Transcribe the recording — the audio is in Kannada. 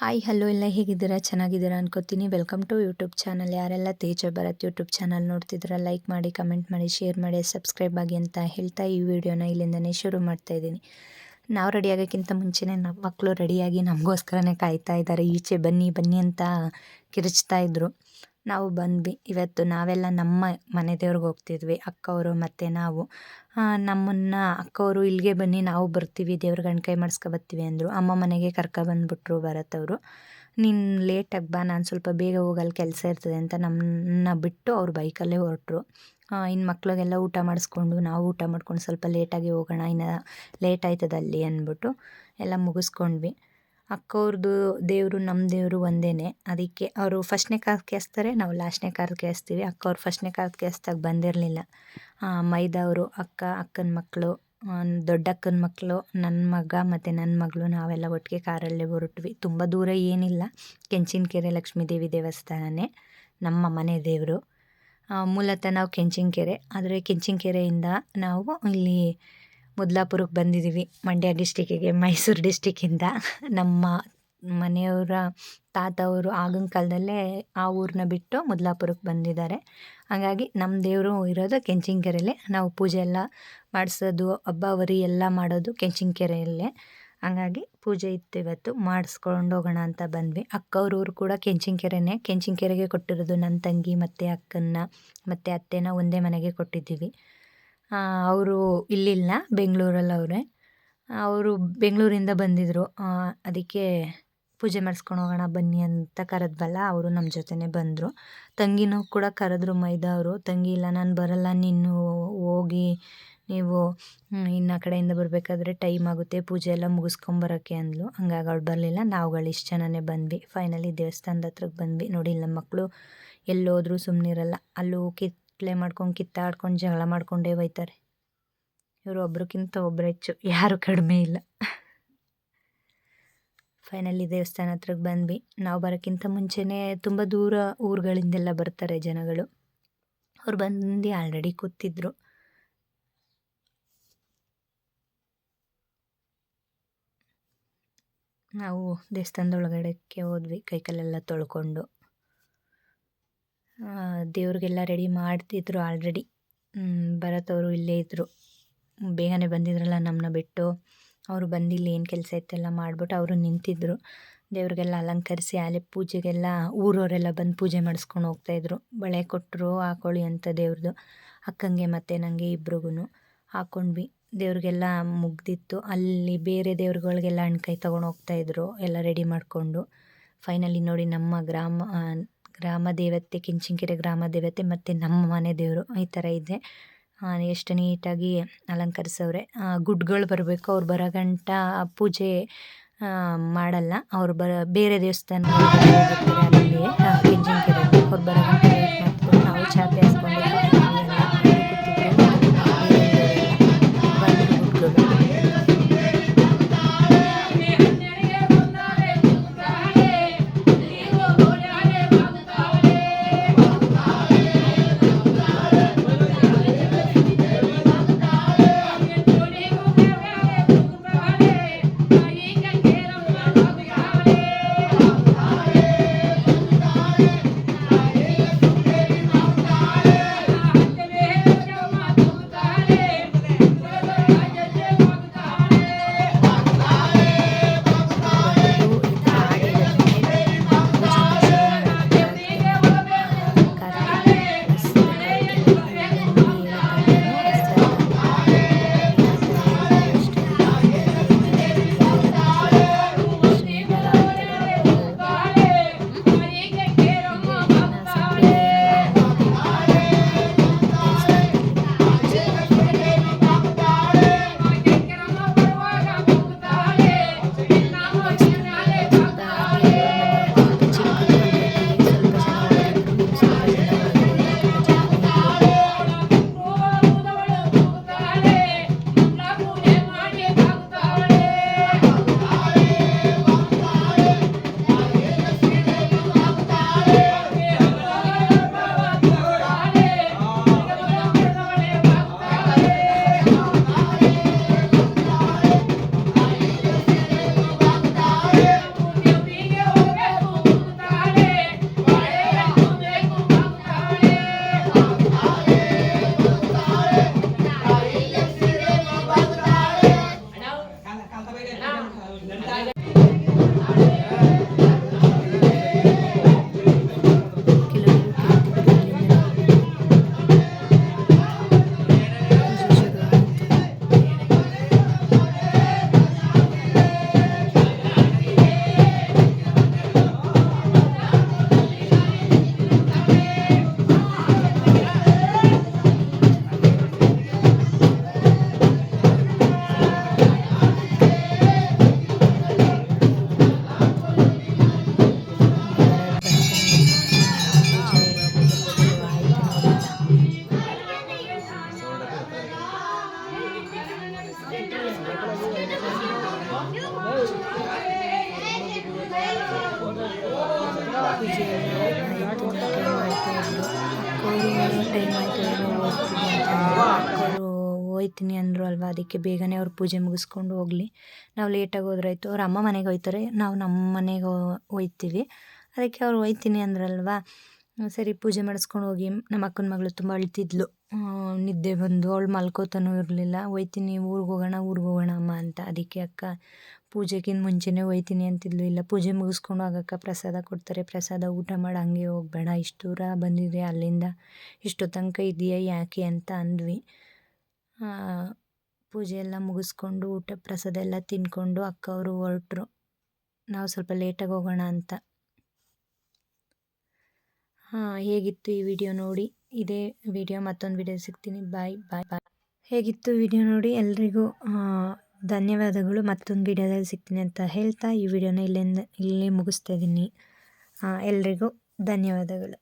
ಹಾಯ್, ಹಲೋ, ಎಲ್ಲ ಹೇಗಿದ್ದೀರಾ? ಚೆನ್ನಾಗಿದ್ದೀರಾ ಅನ್ಕೋತೀನಿ. ವೆಲ್ಕಮ್ ಟು ಯೂಟ್ಯೂಬ್ ಚಾನಲ್ ಯಾರೆಲ್ಲ ತೇಜ ಭರತ್ ಯೂಟ್ಯೂಬ್ ಚಾನಲ್ ನೋಡ್ತಿದ್ದೀರಾ ಲೈಕ್ ಮಾಡಿ ಕಮೆಂಟ್ ಮಾಡಿ ಶೇರ್ ಮಾಡಿ ಸಬ್ಸ್ಕ್ರೈಬ್ ಆಗಿ ಅಂತ ಹೇಳ್ತಾ ಈ ವಿಡಿಯೋನ ಇಲ್ಲಿಂದನೇ ಶುರು ಮಾಡ್ತಾ ಇದ್ದೀನಿ. ನಾವು ರೆಡಿ ಆಗೋಕ್ಕಿಂತ ಮುಂಚೆನೇ ನಮ್ಮ ಮಕ್ಕಳು ರೆಡಿಯಾಗಿ ನಮಗೋಸ್ಕರನೇ ಕಾಯ್ತಾ ಇದ್ದಾರೆ. ಈಚೆ ಬನ್ನಿ ಬನ್ನಿ ಅಂತ ಕಿರುಚ್ತಾ ಇದ್ರು. ನಾವು ಬಂದ್ವಿ. ಇವತ್ತು ನಾವೆಲ್ಲ ನಮ್ಮ ಮನೆ ದೇವ್ರಿಗೆ ಹೋಗ್ತಿದ್ವಿ, ಅಕ್ಕವರು ಮತ್ತು ನಾವು. ನಮ್ಮನ್ನು ಅಕ್ಕವರು ಇಲ್ಲಿಗೆ ಬನ್ನಿ, ನಾವು ಬರ್ತೀವಿ ದೇವ್ರ ಕೈ ಮಾಡಿಸ್ಕೊ ಬರ್ತೀವಿ ಅಂದರು. ಅಮ್ಮ ಮನೆಗೆ ಕರ್ಕೊಬಂದ್ಬಿಟ್ರು ಭರತ್ ಅವರು ನೀನು ಲೇಟಾಗಿ ಬಾ, ನಾನು ಸ್ವಲ್ಪ ಬೇಗ ಹೋಗಲ್ಲಿ ಕೆಲಸ ಇರ್ತದೆ ಅಂತ ನಮ್ಮನ್ನ ಬಿಟ್ಟು ಅವ್ರು ಬೈಕಲ್ಲೇ ಹೊರಟ್ರು. ಇನ್ನು ಮಕ್ಳಿಗೆಲ್ಲ ಊಟ ಮಾಡಿಸ್ಕೊಂಡು, ನಾವು ಊಟ ಮಾಡ್ಕೊಂಡು ಸ್ವಲ್ಪ ಲೇಟಾಗಿ ಹೋಗೋಣ, ಇನ್ನು ಲೇಟ್ ಆಯ್ತದೆ ಅಲ್ಲಿ ಅಂದ್ಬಿಟ್ಟು ಎಲ್ಲ ಮುಗಿಸ್ಕೊಂಡ್ವಿ. ಅಕ್ಕವ್ರದ್ದು ದೇವರು ನಮ್ಮ ದೇವರು ಒಂದೇ ಅದಕ್ಕೆ ಅವರು ಫಸ್ಟ್ನೇ ಕಾಲಕ್ಕೆ ಕೇಸ್ತಾರೆ, ನಾವು ಲಾಸ್ಟ್ನೇ ಕಾಲಕ್ಕೆ ಕೇಸ್ತೀವಿ. ಅಕ್ಕವ್ರು ಫಸ್ಟ್ನೇ ಕಾಲಕ್ಕೆ ಕೇಸ್ದಾಗ ಬಂದಿರಲಿಲ್ಲ. ಮೈದವರು, ಅಕ್ಕ, ಅಕ್ಕನ ಮಕ್ಕಳು ದೊಡ್ಡಕ್ಕನ ಮಕ್ಕಳು ನನ್ನ ಮಗ ಮತ್ತು ನನ್ನ ಮಗಳು ನಾವೆಲ್ಲ ಒಟ್ಟಿಗೆ ಕಾರಲ್ಲೇ ಹೊರಟ್ವಿ. ತುಂಬ ದೂರ ಏನಿಲ್ಲ. ಕೆಂಚಿನಕೆರೆ ಲಕ್ಷ್ಮೀದೇವಿ ದೇವಸ್ಥಾನನೇ, ನಮ್ಮ ಮನೆ ದೇವರು. ಮೂಲತಃ ನಾವು ಕೆಂಚಿನಕೆರೆ. ಆದರೆ ಕೆಂಚಿನಕೆರೆಯಿಂದ ನಾವು ಇಲ್ಲಿ ಮುದ್ಲಾಪುರಕ್ಕೆ ಬಂದಿದ್ದೀವಿ. ಮಂಡ್ಯ ಡಿಸ್ಟಿಕ್ಕಿಗೆ ಮೈಸೂರು ಡಿಸ್ಟಿಕ್ಕಿಂದ ನಮ್ಮ ಮನೆಯವರ ತಾತ ಅವರು ಆಗಿನ ಕಾಲದಲ್ಲೇ ಆ ಊರನ್ನ ಬಿಟ್ಟು ಮುದ್ಲಾಪುರಕ್ಕೆ ಬಂದಿದ್ದಾರೆ. ಹಾಗಾಗಿ ನಮ್ಮ ದೇವರು ಇರೋದು ಕೆಂಚಿನಕೆರೆಯಲ್ಲೇ. ನಾವು ಪೂಜೆ ಎಲ್ಲ ಮಾಡಿಸೋದು ಹಬ್ಬ ವರಿ ಎಲ್ಲ ಮಾಡೋದು ಕೆಂಚಿನಕೆರೆಯಲ್ಲೇ. ಹಾಗಾಗಿ ಪೂಜೆ ಇತ್ತು ಇವತ್ತು, ಮಾಡಿಸ್ಕೊಂಡು ಹೋಗೋಣ ಅಂತ ಬಂದ್ವಿ. ಅಕ್ಕವ್ರ ಊರು ಕೂಡ ಕೆಂಚಿನಕೆರೆನೇ. ಕೆಂಚಿನಕೆರೆಗೆ ಕೊಟ್ಟಿರೋದು ನನ್ನ ತಂಗಿ ಮತ್ತು ಅಕ್ಕನ್ನ, ಮತ್ತು ಅತ್ತೆನ ಒಂದೇ ಮನೆಗೆ ಕೊಟ್ಟಿದ್ದೀವಿ. ಅವರು ಇಲ್ಲಿಲ್ಲ, ಬೆಂಗಳೂರಲ್ಲಿ ಅವರೇ. ಅವರು ಬೆಂಗಳೂರಿಂದ ಬಂದಿದ್ದರು ಅದಕ್ಕೆ ಪೂಜೆ ಮಾಡಿಸ್ಕೊಂಡು ಹೋಗೋಣ ಬನ್ನಿ ಅಂತ ಕರೆದ್ವಲ್ಲ, ಅವರು ನಮ್ಮ ಜೊತೆನೇ ಬಂದರು. ತಂಗಿನೂ ಕೂಡ ಕರೆದ್ರು ಮೈದಾ ಅವರು, ತಂಗಿ ಇಲ್ಲ, ನಾನು ಬರಲ್ಲ, ನೀನು ಹೋಗಿ, ನೀವು ಇನ್ನು ಕಡೆಯಿಂದ ಬರಬೇಕಾದ್ರೆ ಟೈಮ್ ಆಗುತ್ತೆ, ಪೂಜೆ ಎಲ್ಲ ಮುಗಿಸ್ಕೊಂಬರೋಕ್ಕೆ ಅಂದ್ಲು. ಹಂಗಾಗಿ ಅವ್ಳು ಬರಲಿಲ್ಲ. ನಾವುಗಳು ಇಷ್ಟು ಜನನೇ ಬಂದ್ವಿ. ಫೈನಲಿ ದೇವಸ್ಥಾನದ ಹತ್ರಕ್ಕೆ ಬಂದ್ವಿ. ನೋಡಿ, ನಮ್ಮ ಮಕ್ಕಳು ಎಲ್ಲೋದ್ರೂ ಸುಮ್ಮನಿರಲ್ಲ ಅಲ್ಲೂ ಕಿತ್ಲೆ ಮಾಡ್ಕೊಂಡು ಕಿತ್ತಾಡ್ಕೊಂಡು ಜಗಳ ಮಾಡ್ಕೊಂಡೇ ಒಯ್ತಾರೆ ಇವರು ಒಬ್ರಿಗಿಂತ ಒಬ್ರು ಹೆಚ್ಚು, ಯಾರು ಕಡಿಮೆ ಇಲ್ಲ. ಫೈನಲಿ ದೇವಸ್ಥಾನ ಹತ್ರಕ್ಕೆ ಬಂದ್ವಿ. ನಾವು ಬರೋಕ್ಕಿಂತ ಮುಂಚೆನೇ ತುಂಬ ದೂರ ಊರುಗಳಿಂದೆಲ್ಲ ಬರ್ತಾರೆ ಜನಗಳು. ಅವ್ರು ಬಂದು ಆಲ್ರೆಡಿ ಕೂತಿದ್ರು. ನಾವು ದೇವಸ್ಥಾನದೊಳಗಡೆಕ್ಕೆ ಹೋದ್ವಿ, ಕೈಕಾಲೆಲ್ಲ ತೊಳ್ಕೊಂಡು. ದೇವ್ರಿಗೆಲ್ಲ ರೆಡಿ ಮಾಡ್ತಿದ್ರು ಆಲ್ರೆಡಿ ಭರತ್ ಅವರು ಇಲ್ಲೇ ಇದ್ದರು ಬೇಗನೆ ಬಂದಿದ್ರಲ್ಲ ನಮ್ಮನ್ನ ಬಿಟ್ಟು. ಅವರು ಬಂದಿಲ್ಲ, ಏನು ಕೆಲಸ ಇತ್ತೆಲ್ಲ ಮಾಡಿಬಿಟ್ಟು ಅವರು ನಿಂತಿದ್ದರು ದೇವ್ರಿಗೆಲ್ಲ ಅಲಂಕರಿಸಿ ಆಲೆ ಪೂಜೆಗೆಲ್ಲ ಊರವರೆಲ್ಲ ಬಂದು ಪೂಜೆ ಮಾಡಿಸ್ಕೊಂಡು ಹೋಗ್ತಾಯಿದ್ರು ಬಳೆ ಕೊಟ್ಟರು ಹಾಕೊಳ್ಳಿ ಅಂತ ದೇವ್ರದ್ದು ಅಕ್ಕಂಗೆ ಮತ್ತು ನನಗೆ ಇಬ್ರಿಗೂ ಹಾಕೊಂಡ್ವಿ. ದೇವ್ರಿಗೆಲ್ಲ ಮುಗ್ದಿತ್ತು. ಅಲ್ಲಿ ಬೇರೆ ದೇವ್ರುಗಳಿಗೆಲ್ಲ ಹಣ್ಕಾಯಿ ತೊಗೊಂಡು ಹೋಗ್ತಾಯಿದ್ರು ಎಲ್ಲ ರೆಡಿ ಮಾಡಿಕೊಂಡು. ಫೈನಲಿ ನೋಡಿ ನಮ್ಮ ಗ್ರಾಮ ಗ್ರಾಮ ದೇವತೆ ಕೆಂಚಿನಕೆರೆ ಗ್ರಾಮ ದೇವತೆ ಮತ್ತು ನಮ್ಮ ಮನೆ ದೇವರು ಈ ಥರ ಇದೆ ಎಷ್ಟು ನೀಟಾಗಿ ಅಲಂಕರಿಸವ್ರೆ. ಗುಡ್ಗಳು ಬರಬೇಕು. ಅವ್ರು ಬರೋ ಗಂಟ ಪೂಜೆ ಮಾಡಲ್ಲ. ಅವ್ರು ಬರ, ಬೇರೆ ದೇವಸ್ಥಾನ ಅಲ್ಲಿ ಅವ್ರು ಬರೋ ಟೈಮ್ ಆಯಿತು ಅಂತ ಅವರು ಹೋಯ್ತೀನಿ ಅಂದರು ಅಲ್ವಾ? ಅದಕ್ಕೆ ಬೇಗನೆ ಅವ್ರು ಪೂಜೆ ಮುಗಿಸ್ಕೊಂಡು ಹೋಗಲಿ. ನಾವು ಲೇಟಾಗಿ ಹೋದ್ರಾಯ್ತು. ಅವ್ರ ಅಮ್ಮ ಮನೆಗೆ ಹೋಯ್ತಾರೆ. ನಾವು ನಮ್ಮ ಮನೆಗೆ ಹೋಯ್ತೀವಿ. ಅದಕ್ಕೆ ಅವ್ರು ಹೋಯ್ತೀನಿ ಅಂದ್ರಲ್ವಾ? ಸರಿ, ಪೂಜೆ ಮಾಡಿಸ್ಕೊಂಡು ಹೋಗಿ. ನಮ್ಮ ಅಕ್ಕನ ಮಗಳು ತುಂಬ ಅಳ್ತಿದ್ಲು. ನಿದ್ದೆ ಬಂದು ಅವಳು ಮಲ್ಕೋತಾನೂ ಇರಲಿಲ್ಲ. ಒಯ್ತೀನಿ ಊರಿಗೆ ಹೋಗೋಣ ಊರಿಗೆ ಹೋಗೋಣ ಅಮ್ಮ ಅಂತ. ಅದಕ್ಕೆ ಅಕ್ಕ ಪೂಜೆಗಿಂತ ಮುಂಚೆನೇ ಒಯ್ತೀನಿ ಅಂತಿದ್ಲು. ಇಲ್ಲ, ಪೂಜೆ ಮುಗಿಸ್ಕೊಂಡು ಆಗಕ್ಕ ಪ್ರಸಾದ ಕೊಡ್ತಾರೆ. ಪ್ರಸಾದ ಊಟ ಮಾಡಿ, ಹಂಗೆ ಹೋಗ್ಬೇಡ. ಇಷ್ಟು ದೂರ ಬಂದಿದೆ ಅಲ್ಲಿಂದ ಇಷ್ಟು ತನಕ ಇದೆಯಾ ಯಾಕೆ ಅಂತ ಅಂದ್ವಿ. ಪೂಜೆ ಎಲ್ಲ ಮುಗಿಸ್ಕೊಂಡು ಊಟ, ಪ್ರಸಾದ ಎಲ್ಲ ತಿಂದ್ಕೊಂಡು ಅಕ್ಕ ಅವರು ಹೊರಟ್ರು. ನಾವು ಸ್ವಲ್ಪ ಲೇಟಾಗಿ ಹೋಗೋಣ ಅಂತ. ಹಾಂ ಹೇಗಿತ್ತು ಈ ವಿಡಿಯೋ ನೋಡಿ? ಇದೇ ವಿಡಿಯೋ ಮತ್ತೊಂದು ವಿಡಿಯೋ ಸಿಗ್ತೀನಿ. ಬಾಯ್ ಬಾಯ್ ಬಾಯ್ ಹೇಗಿತ್ತು ವಿಡಿಯೋ ನೋಡಿ ಎಲ್ರಿಗೂ ಧನ್ಯವಾದಗಳು. ಮತ್ತೊಂದು ವಿಡಿಯೋದಲ್ಲಿ ಸಿಗ್ತೀನಿ ಅಂತ ಹೇಳ್ತಾ ಈ ವಿಡಿಯೋನ ಇಲ್ಲಿಂದ, ಇಲ್ಲಿ ಮುಗಿಸ್ತಾ ಇದ್ದೀನಿ ಎಲ್ರಿಗೂ ಧನ್ಯವಾದಗಳು.